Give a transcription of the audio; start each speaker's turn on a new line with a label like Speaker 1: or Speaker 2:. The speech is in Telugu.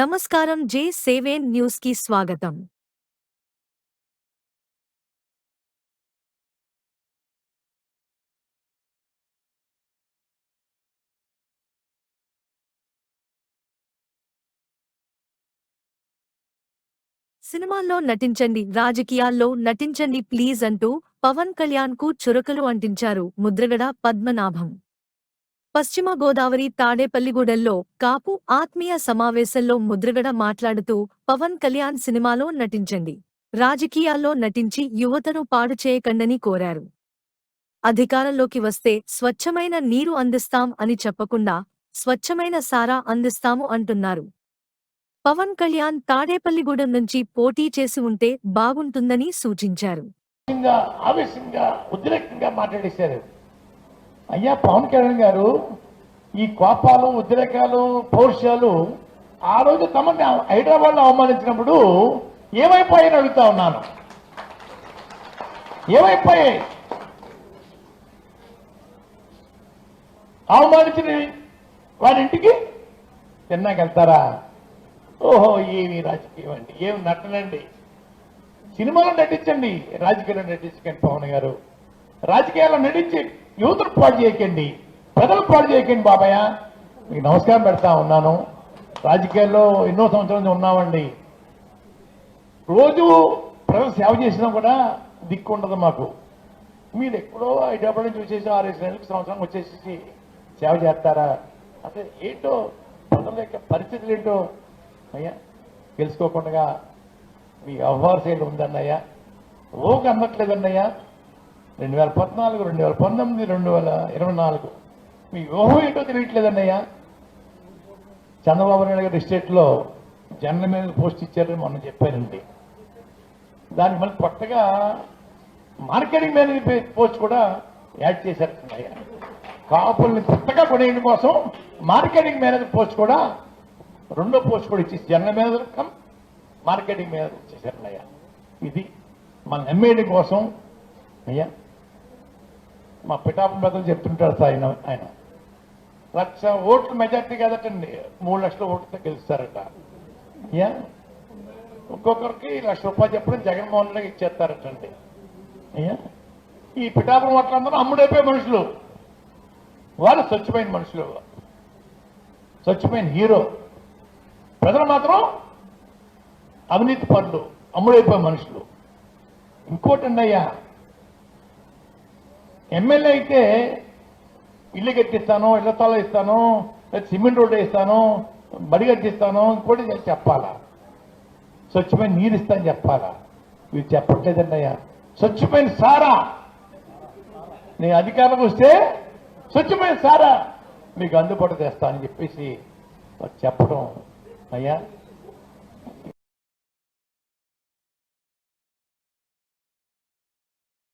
Speaker 1: నమస్కారం జే సేవేన్ న్యూస్కి స్వాగతం. సినిమాల్లో నటించండి రాజకీయాల్లో నటించండి ప్లీజ్ అంటూ పవన్ కళ్యాణ్కు చురకలు అంటించారు ముద్రగడ పద్మనాభం. పశ్చిమ గోదావరి తాడేపల్లిగూడెల్లో కాపు ఆత్మీయ సమావేశంలో ముద్రగడ మాట్లాడుతూ పవన్ కళ్యాణ్ సినిమాలో నటించండి రాజకీయాల్లో నటించి యువతను పాడు చేయకండని కోరారు. అధికారంలోకి వస్తే స్వచ్ఛమైన నీరు అందిస్తాం అని చెప్పకుండా స్వచ్ఛమైన సారా అందిస్తాము అంటున్నారు. పవన్ కళ్యాణ్ తాడేపల్లిగూడెం నుంచి పోటీ చేసి ఉంటే బాగుంటుందని సూచించారు.
Speaker 2: ఆవేశంగా ఉద్రేకంగా మాట్లాడేశారు. అయ్యా పవన్ కళ్యాణ్ గారు ఈ కోపాలు ఉద్రేకాలు పౌరుషాలు ఆ రోజు తమని హైదరాబాద్లో అవమానించినప్పుడు ఏమైపోయాయని అడుగుతా ఉన్నాను. ఏమైపోయాయి? అవమానించిన వారి ఇంటికి తిన్నాక వెళ్తారా? ఓహో ఏమి రాజకీయం అండి ఏమి నటనండి. సినిమాలో నటించండి రాజకీయాల్లో నటించకండి పవన్ గారు. రాజకీయాల్లో నటించి యువతను పాడు చేయకండి. ప్రజలు పాడు చేయకండి బాబాయ్. మీకు నమస్కారం పెడతా ఉన్నాను. రాజకీయాల్లో ఎన్నో సంవత్సరాల నుంచి ఉన్నామండి. రోజు ప్రజలు సేవ చేసినా కూడా దిక్కు ఉండదు మాకు. మీరు ఎక్కడో హైదరాబాద్ నుంచి వచ్చేసి ఆరేసి నెలలకు సంవత్సరం వచ్చేసి సేవ చేస్తారా? అసలు ఏంటో ప్రజల యొక్క పరిస్థితులు ఏంటో? అయ్యా తెలుసుకోకుండా మీ వ్యవహార శైలి ఉందన్నయ్యా. ఓకు అందట్లేదన్నయ్యా. రెండు వేల పద్నాలుగు రెండు వేల పంతొమ్మిది రెండు వేల ఇరవై నాలుగు. మీ వ్యూహం ఏంటో తెలియట్లేదన్నయ్యా? చంద్రబాబు నాయుడు గారి స్టేట్లో జనరల్ మీద పోస్ట్ ఇచ్చారని మొన్న చెప్పారండి. దానికి మళ్ళీ కొత్తగా మార్కెటింగ్ మేనేజర్ పోస్ట్ కూడా యాడ్ చేశారు అన్నయ్య కాపుల్ని కొత్తగా కొనేయడం కోసం మార్కెటింగ్ మేనేజర్ పోస్ట్ కూడా రెండో పోస్ట్ కూడా ఇచ్చేసి general manager cum marketing manager ఇచ్చేసారు అన్నయ్య ఇది మన ఎమ్మెల్యే కోసం అయ్యా మా పిఠాపురం పెద్దలు చెప్తుంటారు సార్ ఆయన ఆయన. లక్ష ఓట్లు మెజార్టీ కదటండి. మూడు లక్షల ఓట్లతో గెలుస్తారట. యా? ఒక్కొక్కరికి లక్ష రూపాయలు చెప్పడం జగన్మోహన్ రెడ్డికి ఇచ్చేస్తారటండి. అయ్యా ఈ పిఠాపురం ఓట్లందరూ అమ్ముడైపోయే మనుషులు. వాళ్ళు స్వచ్ఛమైన మనుషులు. స్వచ్ఛమైన హీరో. ప్రజలు మాత్రం అవినీతి పనులు అమ్ముడైపోయే మనుషులు. ఇంకోటి అయ్యా ఎమ్మెల్యే అయితే ఇల్లు కట్టిస్తాను ఇళ్ళ తల ఇస్తాను సిమెంట్ రోడ్డు ఇస్తాను బడి కట్టిస్తాను ఇంకోటి చెప్పాలా? స్వచ్ఛమైన నీరు ఇస్తాను చెప్పాలా? మీరు అయ్యా. స్వచ్ఛమైన సారా? నీ అధికారం వస్తే స్వచ్ఛమైన సారా? మీకు అందుబాటు తెస్తా అని చెప్పేసి చెప్పడం అయ్యా.